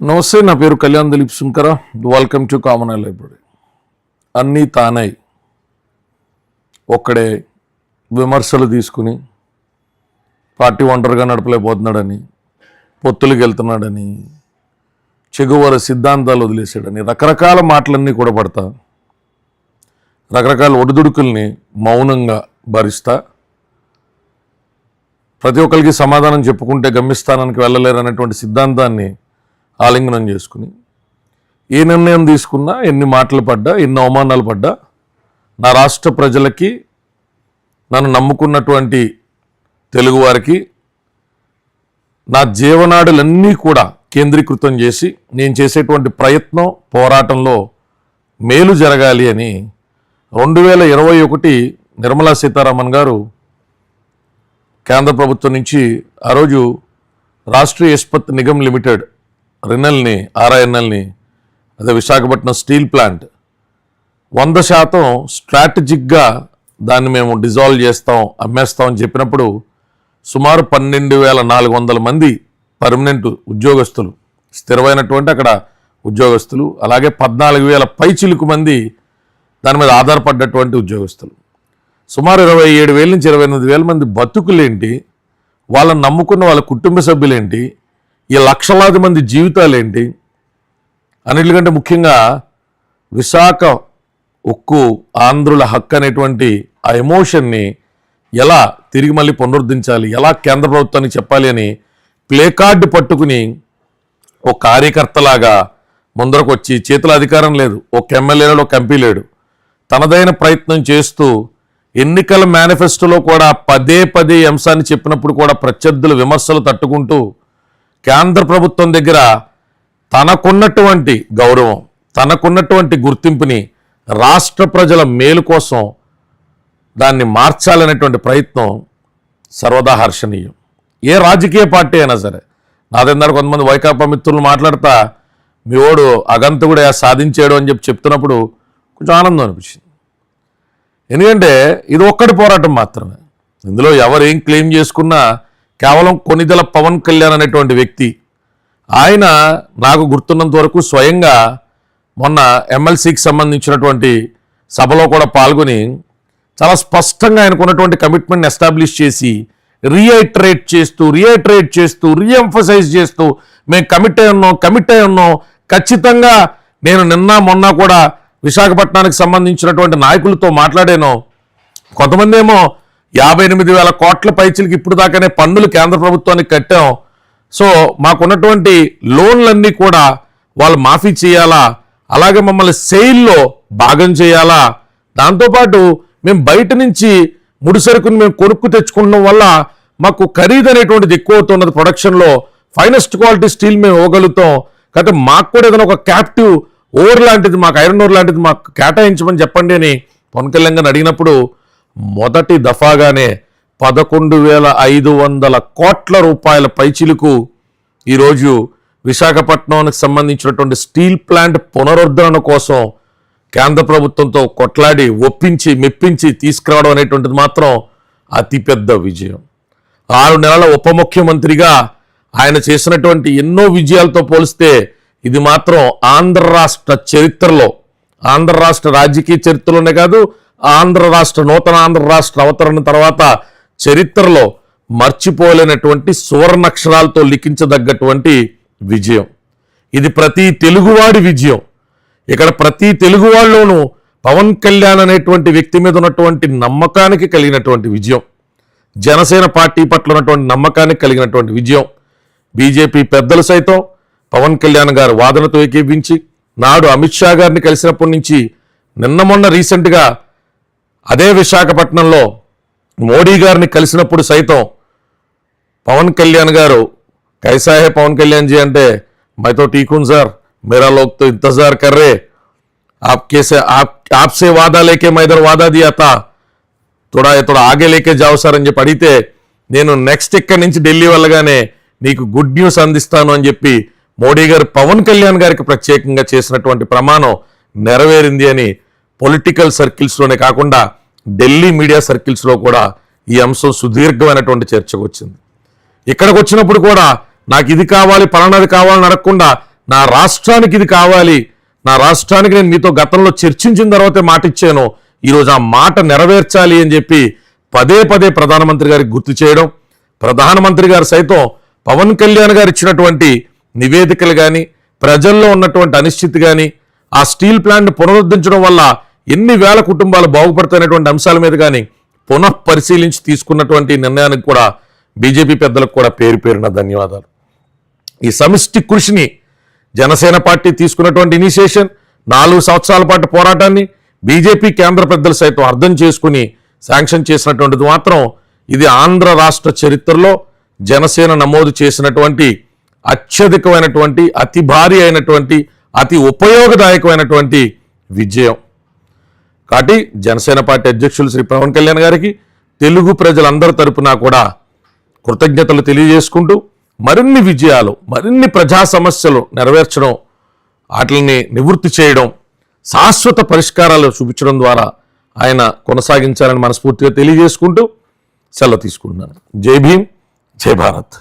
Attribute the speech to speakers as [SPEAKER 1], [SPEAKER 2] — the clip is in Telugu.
[SPEAKER 1] నమస్తే నా పేరు Kalyan Dilip Sunkara welcome to common library అన్నీ తానై ఒక్కడే విమర్శలు తీసుకుని పార్టీ ఒంటరిగా నడపలేకపోతున్నాడని పొత్తులకు వెళ్తున్నాడని చెగువర సిద్ధాంతాలు వదిలేసాడని రకరకాల మాటలన్నీ కూడా పడతా రకరకాల ఒడిదుడుకుల్ని మౌనంగా భరిస్తా ప్రతి ఒక్కరికి సమాధానం చెప్పుకుంటే గమ్యస్థానానికి వెళ్ళలేరు అనేటువంటి సిద్ధాంతాన్ని ఆలింగనం చేసుకుని ఏ నిర్ణయం తీసుకున్నా ఎన్ని మాటలు పడ్డా ఎన్ని అవమానాలు పడ్డా నా రాష్ట్ర ప్రజలకి నన్ను నమ్ముకున్నటువంటి తెలుగువారికి నా జీవనాడులన్నీ కూడా కేంద్రీకృతం చేసి నేను చేసేటువంటి ప్రయత్నం పోరాటంలో మేలు జరగాలి అని రెండు వేల ఇరవై ఒకటి నిర్మలా సీతారామన్ గారు కేంద్ర ప్రభుత్వం నుంచి ఆ రోజు రాష్ట్రీయ ఇస్పత్ నిగమ్ లిమిటెడ్ రినల్ని ఆర్ఐఎన్ఎల్ని అదే విశాఖపట్నం స్టీల్ ప్లాంట్. వంద శాతం స్ట్రాటజిక్గా దాన్ని మేము డిజాల్వ్ చేస్తాం అమ్మేస్తాం అని చెప్పినప్పుడు సుమారు పన్నెండు వేల నాలుగు వందల మంది పర్మనెంట్ ఉద్యోగస్తులు స్థిరమైనటువంటి అక్కడ ఉద్యోగస్తులు అలాగే పద్నాలుగు వేల పైచిలుకు మంది దాని మీద ఆధారపడ్డటువంటి ఉద్యోగస్తులు. సుమారు ఇరవై ఏడు వేల నుంచి ఇరవై ఎనిమిది వేల మంది బతుకులేంటి వాళ్ళని నమ్ముకున్న వాళ్ళ కుటుంబ సభ్యులేంటి ఈ లక్షలాది మంది జీవితాలేంటి? అన్నిటికంటే ముఖ్యంగా విశాఖ ఉక్కు ఆంధ్రుల హక్కు అనేటువంటి ఆ ఎమోషన్ని ఎలా తిరిగి మళ్ళీ పునరుద్ధరించాలి ఎలా కేంద్ర ప్రభుత్వానికి చెప్పాలి అని ప్లే కార్డు పట్టుకుని ఒక కార్యకర్తలాగా ముందరకు వచ్చి చేతుల అధికారం లేదు ఒక ఎమ్మెల్యే లేడు ఒక ఎంపీ లేడు. తనదైన ప్రయత్నం చేస్తూ ఎన్నికల మేనిఫెస్టోలో కూడా పదే పదే అంశాన్ని చెప్పినప్పుడు కూడా ప్రత్యర్థుల విమర్శలు తట్టుకుంటూ కేంద్ర ప్రభుత్వం దగ్గర తనకున్నటువంటి గౌరవం తనకున్నటువంటి గుర్తింపుని రాష్ట్ర ప్రజల మేలు కోసం దాన్ని మార్చాలనేటువంటి ప్రయత్నం సర్వదా హర్షణీయం. ఏ రాజకీయ పార్టీ అయినా సరే. నాదెందారు కొంతమంది వైకాపా మిత్రులు మాట్లాడతా మీ ఓడు అగంతకుడే సాధించాడు అని చెప్పి చెప్తున్నప్పుడు కొంచెం ఆనందం అనిపించింది. ఎందుకంటే ఇది ఒక్కటి పోరాటం మాత్రమే. ఇందులో ఎవరు ఏం క్లెయిమ్ చేసుకున్నా కేవలం కొనిదల పవన్ కళ్యాణ్ అనేటువంటి వ్యక్తి. ఆయన నాకు గుర్తున్నంత వరకు స్వయంగా మొన్న ఎమ్మెల్సీకి సంబంధించినటువంటి సభలో కూడా పాల్గొని చాలా స్పష్టంగా ఆయనకున్నటువంటి కమిట్మెంట్ని ఎస్టాబ్లిష్ చేసి రీఐట్రేట్ చేస్తూ రీఐట్రేట్ చేస్తూ రీఎంఫసైజ్ చేస్తూ మేము కమిట్ అయి ఉన్నాం కమిట్ అయి ఉన్నాం. ఖచ్చితంగా నేను నిన్న మొన్న కూడా విశాఖపట్నానికి సంబంధించినటువంటి నాయకులతో మాట్లాడాను. కొంతమంది ఏమో యాభై ఎనిమిది వేల కోట్ల పైచీలకి ఇప్పుడు దాకానే పన్నులు కేంద్ర ప్రభుత్వానికి కట్టాం. సో మాకున్నటువంటి లోన్లన్నీ కూడా వాళ్ళు మాఫీ చేయాలా? అలాగే మమ్మల్ని సెయిల్లో భాగం చేయాలా? దాంతోపాటు మేము బయట నుంచి ముడి సరుకుని మేము కొనుక్కు తెచ్చుకోవడం వల్ల మాకు ఖరీదు అనేటువంటిది ఎక్కువ అవుతున్నది ప్రొడక్షన్లో. ఫైనెస్ట్ క్వాలిటీ స్టీల్ మేము ఇవ్వగలుగుతాం. కాబట్టి మాకు కూడా ఏదైనా ఒక క్యాప్టివ్ ఓవర్ లాంటిది మాకు ఐరన్ ఓర్ లాంటిది మాకు కేటాయించమని చెప్పండి అని పవన్ కళ్యాణ్ గారిని అడిగినప్పుడు మొదటి దఫాగానే పదకొండు వేల ఐదు వందల కోట్ల రూపాయల పైచిలుకు ఈరోజు విశాఖపట్నానికి సంబంధించినటువంటి స్టీల్ ప్లాంట్ పునరుద్ధరణ కోసం కేంద్ర ప్రభుత్వంతో కొట్లాడి ఒప్పించి మెప్పించి తీసుకురావడం అనేటువంటిది మాత్రం అతిపెద్ద విజయం. ఆరు నెలల ఉప ముఖ్యమంత్రిగా ఆయన చేసినటువంటి ఎన్నో విజయాలతో పోలిస్తే ఇది మాత్రం ఆంధ్ర రాష్ట్ర చరిత్రలో ఆంధ్ర రాష్ట్ర రాజకీయ చరిత్రలోనే కాదు ఆంధ్ర రాష్ట్ర నూతన ఆంధ్ర రాష్ట్ర అవతరణ తర్వాత చరిత్రలో మర్చిపోలేనటువంటి సువర్ణక్షరాలతో లిఖించదగ్గటువంటి విజయం. ఇది ప్రతి తెలుగువాడి విజయం. ఇక్కడ ప్రతి తెలుగువాళ్ళలోనూ పవన్ కళ్యాణ్ అనేటువంటి వ్యక్తి మీద ఉన్నటువంటి నమ్మకానికి కలిగినటువంటి విజయం. జనసేన పార్టీ పట్ల ఉన్నటువంటి నమ్మకానికి కలిగినటువంటి విజయం. బీజేపీ పెద్దలు సైతం పవన్ కళ్యాణ్ గారు వాదనతో ఏకీభించి నాడు అమిత్ షా గారిని కలిసినప్పటి నుంచి నిన్న మొన్న రీసెంట్గా అదే విశాఖపట్నంలో మోడీ గారిని కలిసినప్పుడు సైతం పవన్ కళ్యాణ్ గారు कैसा है पवन कल्याण जी అంటే मैं तो ठीक हूं सर मेरा लोग तो इंतजार कर रहे आपके से आप आपसे वादा लेके मैं इधर वादा दिया था थोड़ा थोड़ा ఆగే లేకే జావు సార్ అని చెప్పి అడిగితే నేను నెక్స్ట్ ఇక్కడి నుంచి ఢిల్లీ వెళ్ళగానే నీకు గుడ్ న్యూస్ అందిస్తాను అని చెప్పి మోడీ గారు పవన్ కళ్యాణ్ గారికి ప్రత్యేకంగా చేసినటువంటి ప్రమాణం నెరవేరింది అని పొలిటికల్ సర్కిల్స్లోనే కాకుండా ఢిల్లీ మీడియా సర్కిల్స్లో కూడా ఈ అంశం సుదీర్ఘమైనటువంటి చర్చకు వచ్చింది. ఇక్కడికి వచ్చినప్పుడు కూడా నాకు ఇది కావాలి పలానాది కావాలని అడగకుండా నా రాష్ట్రానికి ఇది కావాలి నా రాష్ట్రానికి నేను మీతో గతంలో చర్చించిన తర్వాతే మాట ఇచ్చాను ఈరోజు ఆ మాట నెరవేర్చాలి అని చెప్పి పదే పదే ప్రధానమంత్రి గారికి గుర్తు చేయడం ప్రధానమంత్రి గారు సైతం పవన్ కళ్యాణ్ గారు ఇచ్చినటువంటి నివేదికలు కానీ ప్రజల్లో ఉన్నటువంటి అనిశ్చితి కానీ ఆ స్టీల్ ప్లాంట్ పునరుద్ధరించడం వల్ల ఎన్ని వేల కుటుంబాలు బాగుపడుతున్నటువంటి అంశాల మీద కానీ పునః పరిశీలించి తీసుకున్నటువంటి నిర్ణయానికి కూడా బీజేపీ పెద్దలకు కూడా పేరు పేరున ధన్యవాదాలు. ఈ సమిష్టి కృషిని జనసేన పార్టీ తీసుకున్నటువంటి ఇనిషియేషన్ నాలుగు సంవత్సరాల పాటు పోరాటాన్ని బీజేపీ కేంద్ర పెద్దలు సైతం అర్థం చేసుకుని శాంక్షన్ చేసినటువంటిది మాత్రం ఇది ఆంధ్ర రాష్ట్ర చరిత్రలో జనసేన నమోదు చేసినటువంటి అత్యధికమైనటువంటి అతి భారీ అయినటువంటి అతి ఉపయోగదాయకమైనటువంటి విజయం. కాబట్టి జనసేన పార్టీ అధ్యక్షులు శ్రీ పవన్ కళ్యాణ్ గారికి తెలుగు ప్రజలందరి తరపున కూడా కృతజ్ఞతలు తెలియజేసుకుంటూ మరిన్ని విజయాలు మరిన్ని ప్రజా సమస్యలు నెరవేర్చడం వాటిని నివృత్తి చేయడం శాశ్వత పరిష్కారాలు చూపించడం ద్వారా ఆయన కొనసాగించాలని మనస్ఫూర్తిగా తెలియజేసుకుంటూ సెలవు తీసుకుంటున్నాను. జై భీమ్ జై భారత్.